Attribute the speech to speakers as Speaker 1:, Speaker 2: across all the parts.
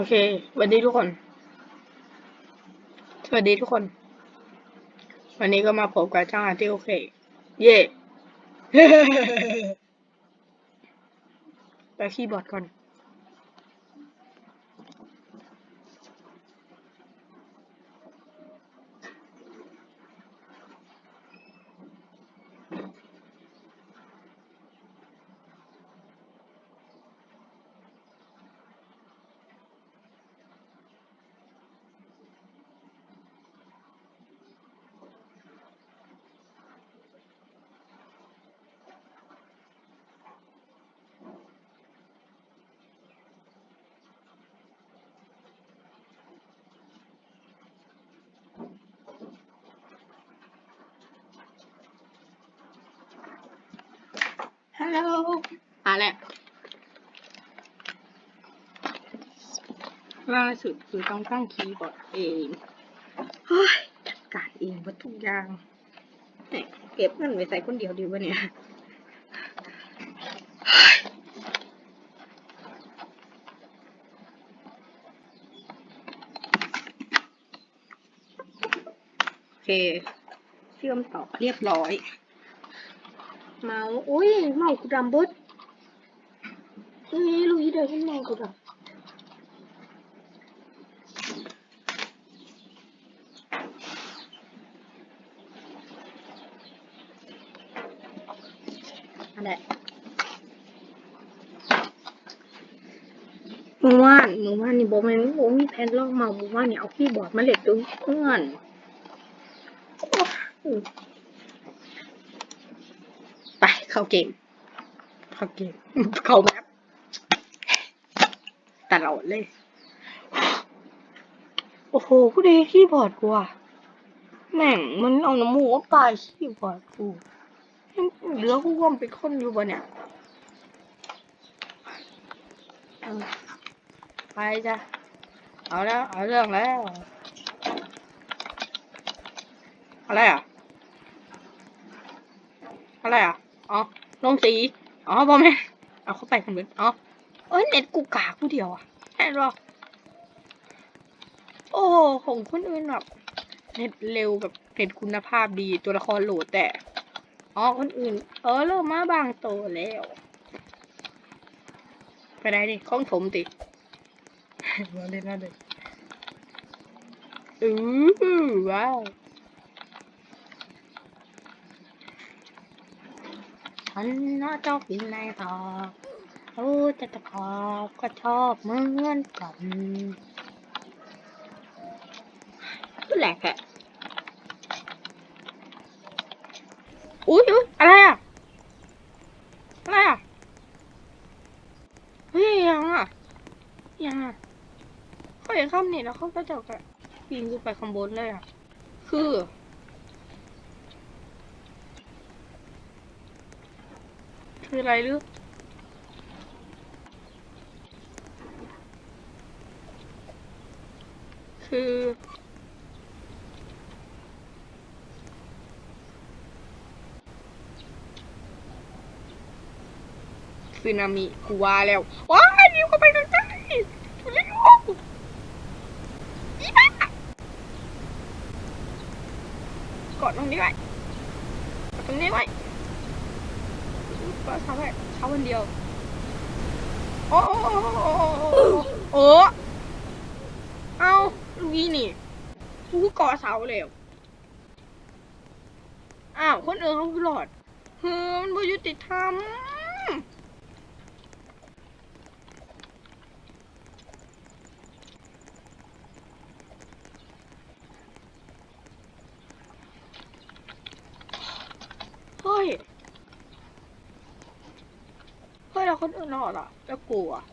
Speaker 1: โอเคสวัสดีทุกคน สวัสดีทุกคน วันนี้ก็มาพบกับช่างอาร์ติโอเค เย่ไปคีย์บอร์ดก่อน ฮัลโหลมาแล้วล่าสุดคือต้องตั้งคีย์บอร์ดเองเฮ้ยจัดการเองหมดทุกอย่างเก็บเงินไว้ใส่คนเดียวดีวะเนี่ยเฮ้ยโอเคเชื่อมต่อเรียบร้อย เมาอุ้ยเมาส์กูดำเบดนี่ลูกอีเดียวเห็นมากูดำอันไหมือว่านมือว่านนี่บอกม่นโอ้มีแผ่นรองเมาส์มือว่านนี่เอาคีย์บอร์ดมาเล็ดดูเพื่อน เข้าเกม เข้าเกม เข้าแมปตลอดเลย โอ้โห กูดีคีย์บอร์ดกูอะแม่งมันเอาน้ำมูกมาปลายคีย์บอร์ดกูเหลือกูว่ามันเป็นคนอยู่ปะเนี่ยเออไปจ้ะ เอาแล้ว เอาเรื่องแล้ว อะไรอะ อะไรอะ อ๋อลงสีอ๋อบอแม่นเอาเข้าไปกันเบิดอ๋อเอ้ยเน็ตกูกากกูเดียวอะแค่รอโอ้โหของคนอื่นแบบเน็ตเร็วแบบเน็ตคุณภาพดีตัวละครโหลดแต่อ๋อคนอื่น เออเริ่มมาบางโตแล้ว ไปได้ดิข้องถมติมาเล่นน่าเลยอือว้าว ฉันน่าชอบกินในตอกรู้จะตะขอบก็ชอบเหมือนกันก็แหลกอะอุ้ยอุ้ยอะไรอะอะไรอะเฮ้ยยังอะยังอะเขาเห็นข้ามนี่แล้วเขาก็จะกะปีนขึ้นไปข้างบนเลยอะคือ คืออะไรหรือคือสึนามิกูว่าแล้วว้ายนิวเข้าไปใกล้ๆทุเรศอีบ้ากดตรงนี้ไว้กดตรงนี้ไว้ ก็เขาแค่เขาคนเดียว โอ้โอ้โอ้โอ้โอ้โอ้เอาลูกีนี่ กูก่อเสาแล้ว อ้าว คนอื่นเขาคือหลอดเฮ้ยมันบ่ยุติธรรม เฮ้ย เฮ้ย แล้ว คนอื่นรอดอะแล้วกูอะ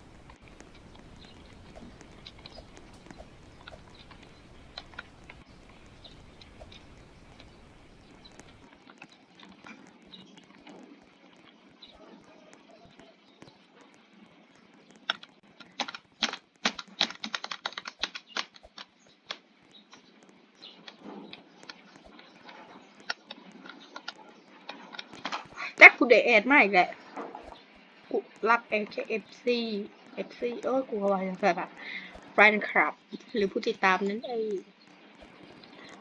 Speaker 1: แจ็คกูเดแอดมาอีกแหละ กูรัก AKFC FC เออกูก็ว่าอย่างนั้นอะแฟนคลับ หรือผู้ติดตามนั่นเอง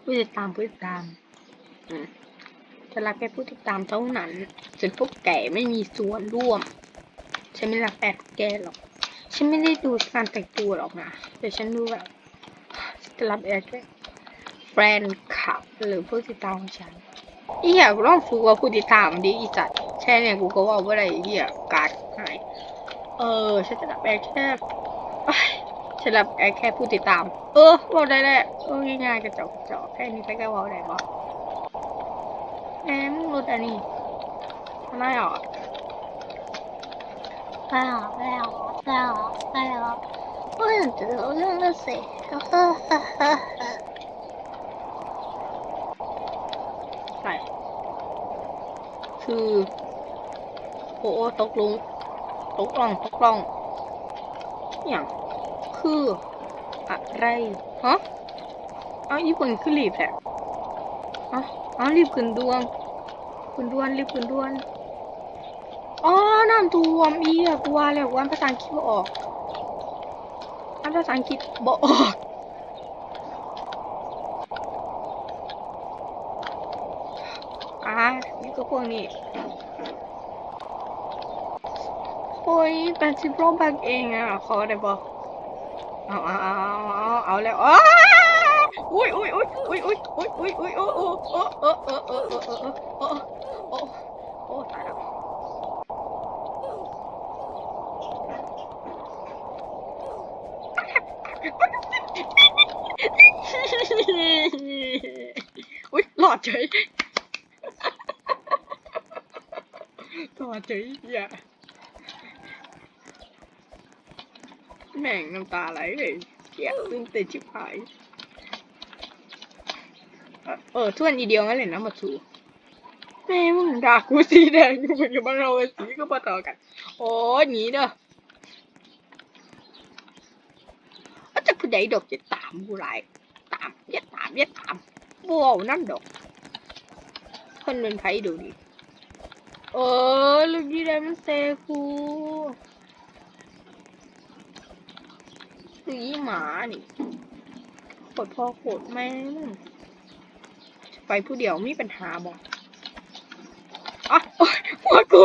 Speaker 1: ผู้ติดตามผู้ติดตามจะรักแค่ผู้ติดตามเท่านั้นส่วนพวกแก่ไม่มีส่วนร่วม ฉันไม่รักแอบแกหรอก ฉันไม่ได้ดูการแต่งตัวหรอกนะแต่ฉันดูแบบจะรับแอบแค่แฟนคลับ หรือผู้ติดตามของฉันอีเหี้ยกูต้องฟูว่าผู้ติดตามดิอีจัดแค่เนี่ยกูก็ว่าว่าอะไรอ้เหี้ยการดหาย เออฉันจะรับแอร์แค่ฉันรับแอร์แค่ผู้ติดตาม เออวอาได้แหละเออง่ายๆกระจอกกระจอกแค่นี้ไปก็วอาได้บอกแอมรู้แต่นี่ไม่หรอไม่หรอ
Speaker 2: ไม่หรอไม่หรอไม่หรอไม่หรอจะรู้เรื่องนั้นสิ
Speaker 1: ไปคือโอ้ตกลง ตกล่องตกล่องอย่างคืออะไรฮะเอ้าญี่ปุ่นคือรีบแหละเอาเอ้ารีบขึ้นดวงขึ้นดวนรีบขึ้นดวนอ๋อน้ำท่วมอีอะกูว่าแล้วว่าภาษาอังกฤษบ่ออกอ่านภาษาอังกฤษบ่ออกอ่านี่ก็พวกนี้ โอ้ยแปดสิบโรบักเองอะขอได้บอกเอาเอาเอาเอาเอาแล้วอ้าอุ้ยอุ้ยอุ้ยอุ้ยอุ้ยอุ้ยอุ้ยอุ้ยโอ้โอ้โอ้โอ้โอ้โอ้โอ้โอ้โอ้โอ้โอ้ตายแล้วอุ้ยหลอดเฉยต่อดเฉยอย่า แม่งน้ำตาไหลเลยเกลียดตื่นเต้นชิบหาย เออทวนอีเดียวงั้นเลยนะมาสูแม่มึงด่ากูสีแดงกูเป็นกับเราสีก็พอต่อกัน โอ้ยหนีเด้อว่าจะกูได้ดอกจะตามกูไรตามย็ดตามย็ดตามบัวน้ำดอกคนเป็นไผดูดิเออลูกยีได้มันเซคู ลูกยีหมานี่ปดพ่อปวดแม่ไปผู้เดียวมีปัญหาบ่อะโอ๊ยหัวกู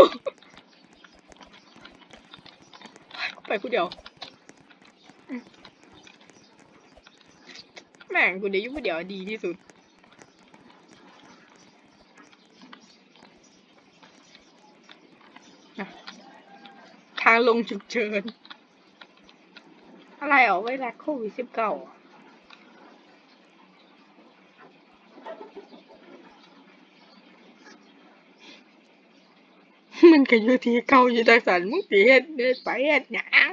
Speaker 1: ไปผู้เดียว แม่งกูเดี๋ยวอยู่ผู้เดียวดีที่สุดทางลงฉุกเฉิน อะไรอะไวรัสโควิดสิบเก้ามันก็อยู่ที่เก่าอยู่จังสันมึงสิเฮ็ดเฮ็ดไปเฮ็ดหยัง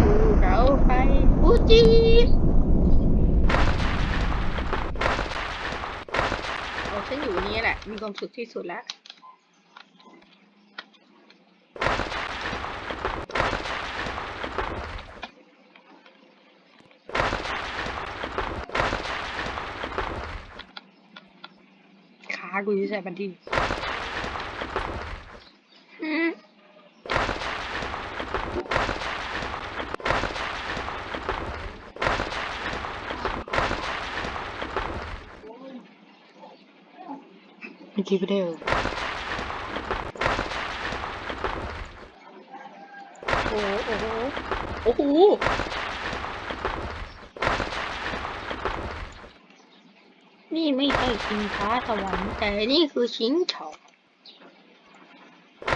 Speaker 1: ภูเขาไฟฟูจิเอาฉันอยู่นี่แหละ มีความสุขที่สุดแล้ว ขากูอยู่ใส่บันทีอืมเมื่อกี้ก็ได้เออโอ้โหโอ้โห นี่ไม่ใช่ชิงช้าสวรรค์แต่นี่คือชิงเฉา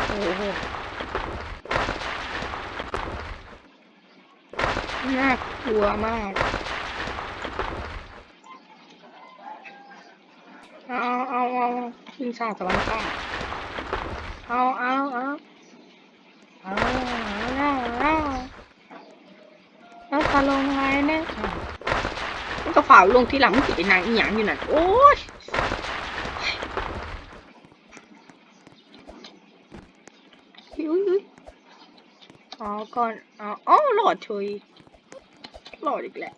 Speaker 1: โอ้โหน่ากลัวมากเอาเอาเอาชิงช้าสวรรค์ค่ะเอาเอาเอาเอาเอาเอาแล้วจะลงไงเนี่ยมันก็ ฝ่าลงที่หลังมันติดในนางอีหยังอยู่นั่นโอ้ยอุ้ยอุ้ยอ๋อก่อนอ๋ออ๋อหลอดเฉยหลอดอีกแหละ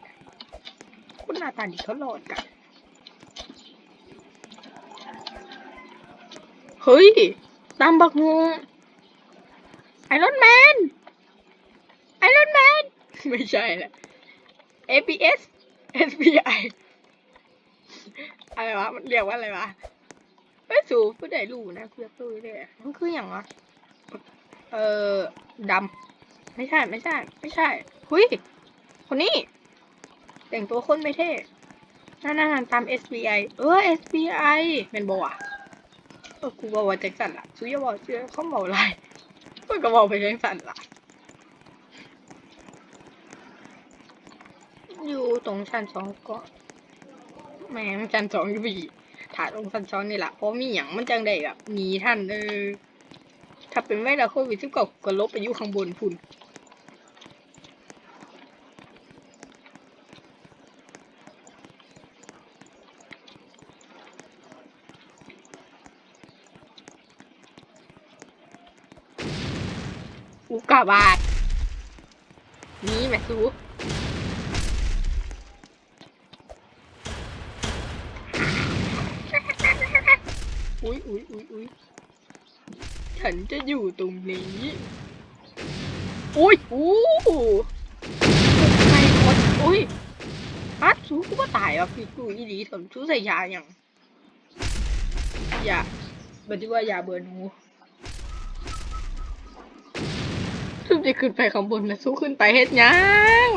Speaker 1: คุณหน้าตาดีเขาหลอดกันเฮ้ย ตามบักงงรอนแมน ไอรอนแมน ไม่ใช่แหละ APS SBI อะไรวะ มันเรียกว่าอะไรวะเอ้ยสูผู้ใดรู้นะเพื่อตู้เลยมันคืออย่างวะเออดำไม่ใช่ไม่ใช่ ไม่ใช่หุยคนนี้ แต่งตัวคนไม่เท่นั่นนั่นตาม SBI เออ SBI เป็นบ่วะเออกูบอกว่าแจ็คสันล่ะซูอย่าบอกเชื่อเขาบอกอะไรมันก็บอกไปแจ็คสันล่ะ อยู่ตรงชั้นสองก็แม่งชั้นสองอยู่บีถ่ายตรงชั้นสองนี่แหละเพราะมีอย่างมันจังได้แบบหนีท่านเออถ้าเป็นไม่ละโควิดที่ก็ก็ลบไปอยู่ข้างบนพุ่นอุกกาบาตนี่แม่ซูอุ้ยอุ้ยอุ้ยอุ้ย ฉันจะอยู่ตรงนี้ อุ้ยอู้ไม่กดอุ้ยฮัทซูกูก็ตายอะพี่กูอีดีถมชูใส่ยาอย่างยาบันที่ว่ายาเบอร์นูทุบจะขึ้นไปข้างบนนะสู้ขึ้นไปเฮ็ดยัง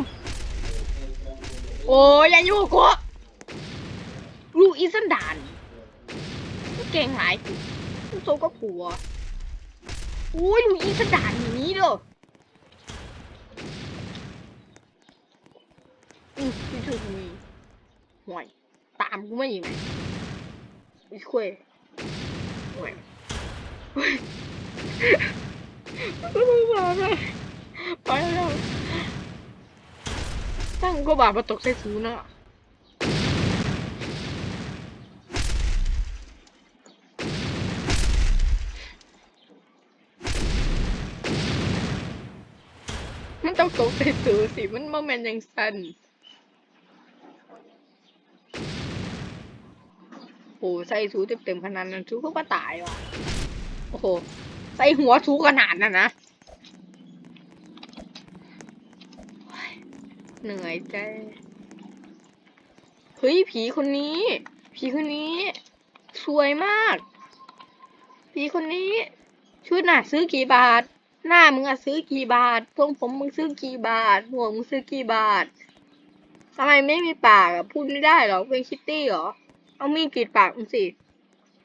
Speaker 1: โอ้ยอย่าอยู่กูลูกอีสันดานเก่งหลายกูโตก็ผัว อ้ยลูกอีสันดานอย่างนี้เด้ออืมพี่ถูกมีห่วย ตามกูไม่ยังไงไอ้คุยห่วยเฮ้ยกูสงสาเลยไปแล้วตั้งก็บาดมาตกใส่ซูน่ะ มันต้องตกใส่ซูสิมันโมเมนต์ยังสันโอ้ใส่ซูเต็มๆขนาดนั้นซูก็ว่าตายว่ะโอ้โหใส่หัวซูขนาดนั้นนะเหนื่อยใจเฮ้ยผีคนนี้ ผีคนนี้ สวยมาก ผีคนนี้ ชุดน่ะซื้อกี่บาท หน้ามึงอะซื้อกี่บาททรงผมมึงซื้อกี่บาทหัวมึงซื้อกี่บาททำไมไม่มีปากอะพูดไม่ได้หรอเป็นคิตตี้เหรอ เอามีดกรีดปากมึงสิ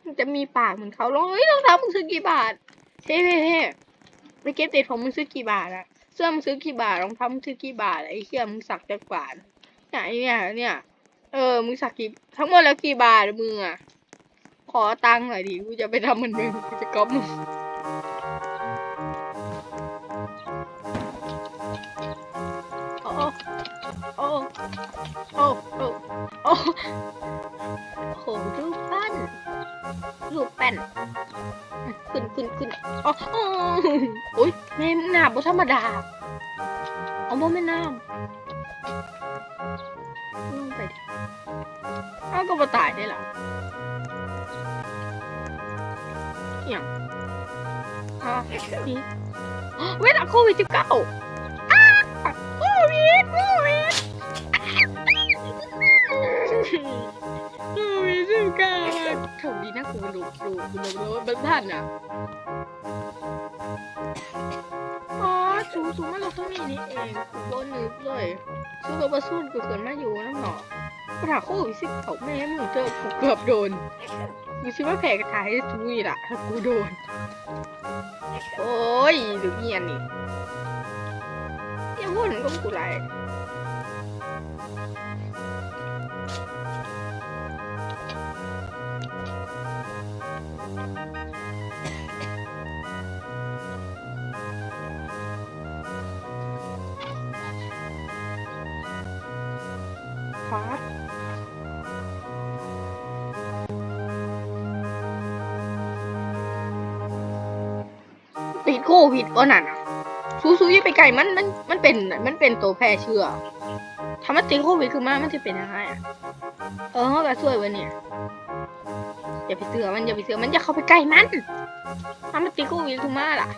Speaker 1: มึงจะมีปากเหมือนเขาลองเฮ้ยรองเท้ามึงซื้อกี่บาทเฮ้เฮ้เฮ้ไม่เก็ตติดผมมึงซื้อกี่บาทอะเสื้อมึงซื้อกี่บาทรองเท้ามึงซื้อกี่บาทไอ้เหี้ยมึงสักจักบาทเนี่ยไอ้เนี่ยเนี่ยเออมึงสักกี่ทั้งหมดแล้วกี่บาทมึงอะขอตังค์หน่อยดิกูจะไปทำเหมือนมึงกูจะก๊อปมึง โอ้โอ้โอ้โหรูปปั้นรูปแป้นขึ้นขึ้นขึ้นอ๋ออ๋อโอ้ยแม่หนาบ่ธรรมดาเอาบ่แม่น้ำลงไปเอาก็บ่ตายได้ล่ะอหย่างอะนี่เวลาโควิด19อ้า 19โถดีนะกูรู้รู้รู้รู้ว่ามันทันอะอ๋อสูสูมาเราต้องมีนี่เองกูบ่นึกเลยสูกับประสุนกูเกิดมาอยู่น้ำหนอปัญหาโควิดสิเขาแม่มึงเจอกูเกือบโดนกูคิดว่าแผลกระทายให้ซูอีละถ้ากูโดน โอ้ยหรือเงียนนี่ยังวุ่นก็กูไรค ควิดก็นั่นน่ะซูซูยิ่าไปไกลมันมันมันเป็นมันเป็นตัวแพร่เชื้อถ้ามันติดโควิดคือมามันจะเป็นยังไงอะเออเขาก็ช่วยไว้เนี่ยอย่าไปเสือมันอย่าไปเสือมันอย่าเข้าไปใกล้มันถ้ามันติดโควิดคือมาล่ะ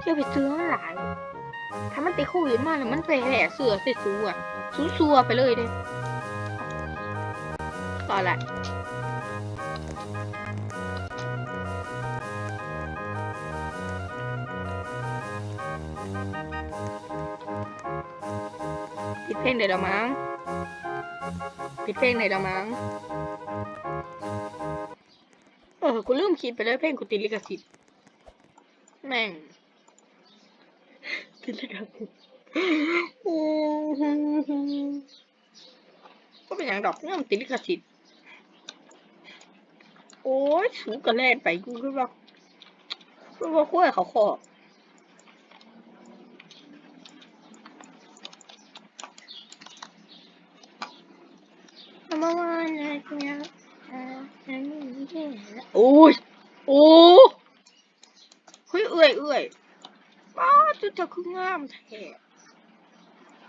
Speaker 1: เชื่อไปซื้อมันหลายถ้ามันติดโควิดมาแล้วมันไปแหล่เสือใส่ซูอะซูซัวไปเลยเด้ ต่อละปิดเพลงเดี๋ยวมั้งปิดเพลงเดี๋ยวมั้งเออกูลืมคิดไปเลยเพลงกูติดลิขสิทธิ์แม่งติดลิขสิทธิ์ก็เป็นอย่างดอกเนี่ยมันติดลิขสิทธิ์ โอ้ยสูกระแลนไปกูคือว่าคือว่าคุ้ยเขาขอทำไมเนี่ยเนี่ยโอ้ยโอ้เฮ้ยเอื่อยเอื่อยป้าจุดเธอคืองามแท้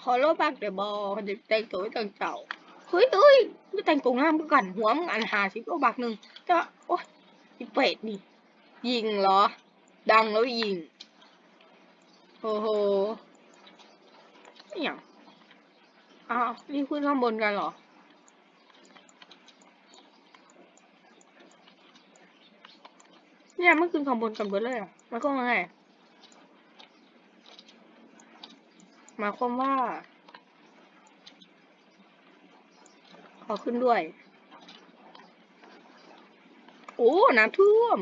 Speaker 1: ขอโลบักเดี๋ยวบอเด็กแต่งตัวให้จังเจ้า เฮ้ยเอ้ยไม่แต่งตัวงามกันหัวมึงอันหาสิบโลบักหนึ่งแต่ว่าโอ๊ยอีเป็ดนี่ยิงเหรอ ดังแล้วยิง โอ้โหนี่อย่างอ้าวนี่ขึ้นข้างบนกันเหรอเนี่ยมันขึ้นข้างบนกันเบิดเลยอะมันก็ไงหมายความว่า ขอขึ้นด้วย โอ้ น้ำท่วม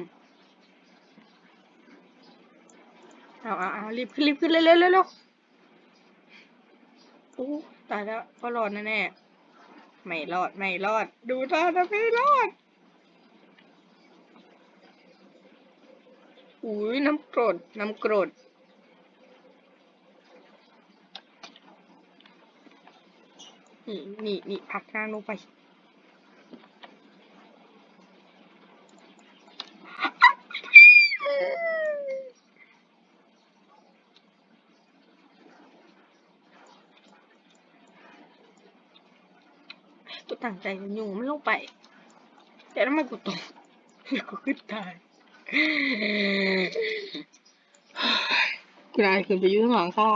Speaker 1: เอาเอาเอารีบขึ้นรีบขึ้นเร็วเร็วเร็วโอ้ตายแล้วก็รอดแน่ๆไม่รอด ไม่รอด ดูท่าจะไม่รอด อุ้ยน้ำกรด น้ำกรด นี่นี่นี่พักหน้าลงไปกูตั้งใจจะอยู่มันลงไป แต่ทำไมกูตกแล้วกูขึ้นตายกูนายขึ้นไปยืนหลังข้า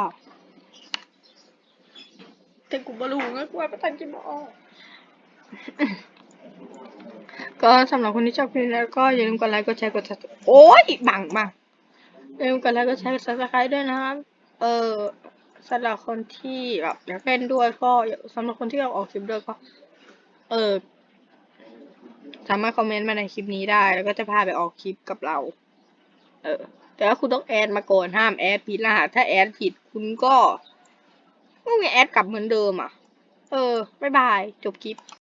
Speaker 1: แต่กูบรู้นะกูว่าประทันกินมาออกก็สำหรับคนที่ชอบคลิปนี้แล้วก็อย่าลืมกดไลค์กดแชร์กด subscribe โอ๊ยบังบังอย่าลืมกดไลค์กดแชร์กด subscribe ด้วยนะครับ เออสำหรับคนที่แบบอยากเล่นด้วยก็สำหรับคนที่อยากออกคลิปด้วยก็ เออสามารถคอมเมนต์มาในคลิปนี้ได้ แล้วก็จะพาไปออกคลิปกับเรา เออ แต่ว่าคุณต้องแอดมาก่อนห้ามแอดผิดรหัสถ้าแอดผิดคุณก็ ไม่มีแอดกลับเหมือนเดิมอะ เออ บ๊ายบาย จบคลิป